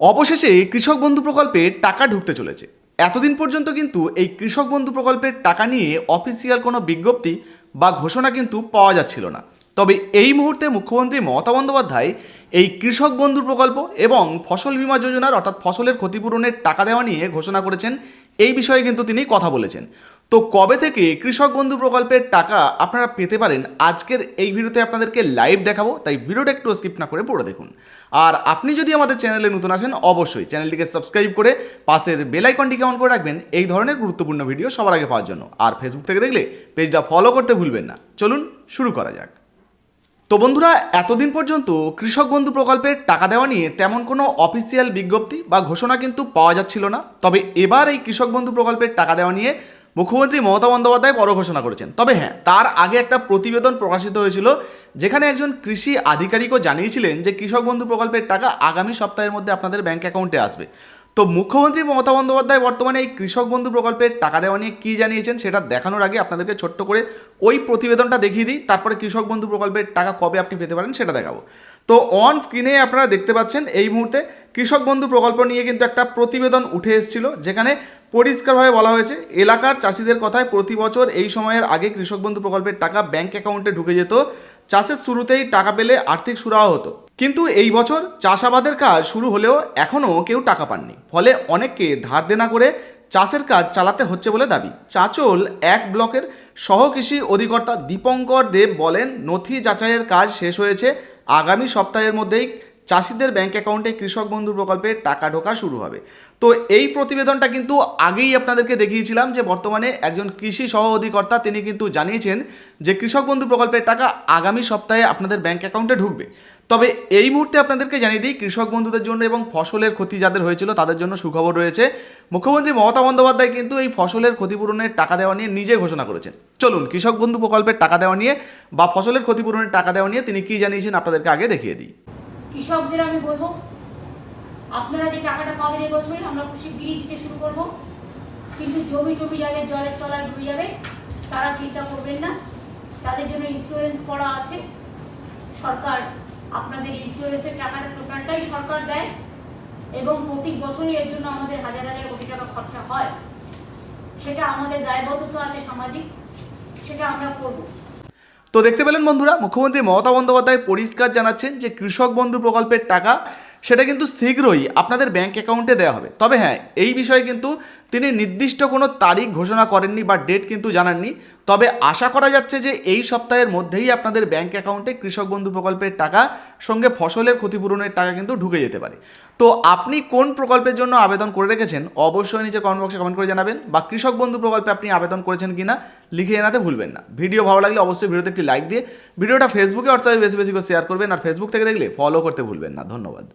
অবশেষে কৃষক বন্ধু প্রকল্পে টাকা ঢুকতে চলেছে। এতদিন পর্যন্ত কিন্তু এই কৃষক বন্ধু প্রকল্পের টাকা নিয়ে অফিসিয়াল কোনো বিজ্ঞপ্তি বা ঘোষণা কিন্তু পাওয়া যাচ্ছিল না। তবে এই মুহূর্তে মুখ্যমন্ত্রী মমতা বন্দ্যোপাধ্যায় এই কৃষক বন্ধু প্রকল্প এবং ফসল বীমা যোজনার অর্থাৎ ফসলের ক্ষতিপূরণের টাকা দেওয়া নিয়ে ঘোষণা করেছেন। এই বিষয়ে কিন্তু তিনি কথা বলেছেন। তো কবে থেকে কৃষক বন্ধু প্রকল্পের টাকা আপনারা পেতে পারেন? আজকের এই ভিডিওতে আপনাদেরকে লাইভ দেখাবো, তাই ভিডিওটা একটু স্কিপ না করে পড়ে দেখুন। আর আপনি যদি আমাদের চ্যানেলে নতুন আসেন, অবশ্যই চ্যানেলটিকে সাবস্ক্রাইব করে পাশের বেল আইকনটিকে অন করে রাখবেন এই ধরনের গুরুত্বপূর্ণ ভিডিও সবার আগে পাওয়ার জন্য। আর ফেসবুক থেকে দেখলে পেজটা ফলো করতে ভুলবেন না। চলুন শুরু করা যাক। তো বন্ধুরা, এতদিন পর্যন্ত কৃষক বন্ধু প্রকল্পের টাকা দেওয়া নিয়ে তেমন কোনো অফিসিয়াল বিজ্ঞপ্তি বা ঘোষণা কিন্তু পাওয়া যাচ্ছিল না। তবে এবার এই কৃষক বন্ধু প্রকল্পের টাকা দেওয়া নিয়ে মুখ্যমন্ত্রী মমতা বন্দ্যোপাধ্যায় পর ঘোষণা করেছেন। তবে হ্যাঁ তার আগে একটা প্রতিবেদন প্রকাশিত হয়েছিল, যেখানে একজন কৃষি আধিকারিকও জানিয়েছিলেন যে কৃষক বন্ধু প্রকল্পের টাকা আগামী সপ্তাহের মধ্যে আপনাদের ব্যাঙ্ক অ্যাকাউন্টে আসবে। তো মুখ্যমন্ত্রী মমতা বন্দ্যোপাধ্যায় বর্তমানে এই কৃষক বন্ধু প্রকল্পের টাকা দেওয়া নিয়ে কী জানিয়েছেন সেটা দেখানোর আগে আপনাদেরকে ছোট্ট করে ওই প্রতিবেদনটা দেখিয়ে দিই। তারপরে কৃষক বন্ধু প্রকল্পের টাকা কবে আপনি পেতে পারেন সেটা দেখাবো। তো অন স্ক্রিনে আপনারা দেখতে পাচ্ছেন এই মুহূর্তে কৃষক বন্ধু প্রকল্প নিয়ে কিন্তু একটা প্রতিবেদন উঠে এসেছিল, যেখানে পরিষ্কারভাবে বলা হয়েছে, এলাকার চাষিদের কথায় প্রতি বছর এই সময়ের আগে কৃষক বন্ধু প্রকল্পের টাকা ব্যাংক অ্যাকাউন্টে ঢুকে যেত। চাষের শুরুতেই টাকা পেলে আর্থিক সুরাহ হতো। কিন্তু এই বছর চাষাবাদের কাজ শুরু হলেও এখনও কেউ টাকা পাননি। ফলে অনেককে ধার দেনা করে চাষের কাজ চালাতে হচ্ছে বলে দাবি। চাঁচল এক ব্লকের সহ কৃষি অধিকর্তা দীপঙ্কর দেব বলেন, নথি যাচাইয়ের কাজ শেষ হয়েছে। আগামী সপ্তাহের মধ্যেই চাষিদের ব্যাংক অ্যাকাউন্টে কৃষক বন্ধু প্রকল্পে টাকা ঢোকা শুরু হবে। তো এই প্রতিবেদনটা কিন্তু আগেই আপনাদেরকে দেখিয়েছিলাম যে বর্তমানে একজন কৃষি সহ অধিকর্তা তিনি কিন্তু জানিয়েছেন যে কৃষক বন্ধু প্রকল্পের টাকা আগামী সপ্তাহে আপনাদের ব্যাংক অ্যাকাউন্টে ঢুকবে। তবে এই মুহূর্তে আপনাদেরকে জানিয়ে দিই, কৃষক বন্ধুদের জন্য এবং ফসলের ক্ষতি যাদের হয়েছিল তাদের জন্য সুখবর রয়েছে। মুখ্যমন্ত্রী মমতা বন্দ্যোপাধ্যায় কিন্তু এই ফসলের ক্ষতিপূরণের টাকা দেওয়া নিয়ে নিজে ঘোষণা করেছেন। চলুন, কৃষক বন্ধু প্রকল্পের টাকা দেওয়া নিয়ে বা ফসলের ক্ষতিপূরণের টাকা দেওয়া নিয়ে তিনি কী জানিয়েছেন আপনাদেরকে আগে দেখিয়ে দিই। কৃষকদের আমি বলব, আপনারা যে টাকাটা পাবেন এবছর আমরা খুব শিগগিরই দিতে শুরু করব। কিন্তু জমি টমি যাদের জলের তলায় ডুবে যাবে, তারা চিন্তা করবেন না। তাদের জন্য ইন্স্যুরেন্স করা আছে। সরকার আপনাদের ইন্স্যুরেন্সের টাকাটা টোটালটাই সরকার দেয় এবং প্রতি বছরই এর জন্য আমাদের হাজার হাজার কোটি টাকা খরচা হয়। সেটা আমাদের দায়বদ্ধতা আছে সামাজিক, সেটা আমরা করব। তো দেখতে পেলেন বন্ধুরা, মুখ্যমন্ত্রী মমতা বন্দ্যোপাধ্যায় পরিষ্কার জানাচ্ছেন যে কৃষক বন্ধু প্রকল্পের টাকা সেটা কিন্তু শীঘ্রই আপনাদের ব্যাংক অ্যাকাউন্টে দেওয়া হবে। তবে হ্যাঁ এই বিষয়ে কিন্তু তিনি নির্দিষ্ট কোনো তারিখ ঘোষণা করেননি বা ডেট কিন্তু জানাননি। তবে আশা করা যাচ্ছে যে এই সপ্তাহের মধ্যেই আপনাদের ব্যাংক অ্যাকাউন্টে কৃষক বন্ধু প্রকল্পের টাকা সঙ্গে ফসলের ক্ষতিপূরণের টাকা কিন্তু ঢুকে যেতে পারে। তো আপনি কোন প্রকল্পের জন্য আবেদন করে রেখেছেন, অবশ্যই নিচে কমেন্ট বক্সে কমেন্ট করে জানাবেন। বা কৃষক বন্ধু প্রকল্পে আপনি আবেদন করেছেন কিনা, লিখে জানাতে ভুলবেন না। ভিডিও ভালো লাগলে অবশ্যই ভিডিওতে একটি লাইক দিয়ে, ভিডিওটা ফেসবুকে হোয়াটসঅ্যাপে বেশি বেশি করে শেয়ার করবেন। আর ফেসবুক থেকে দেখলে ফলো করতে ভুলবেন না। ধন্যবাদ।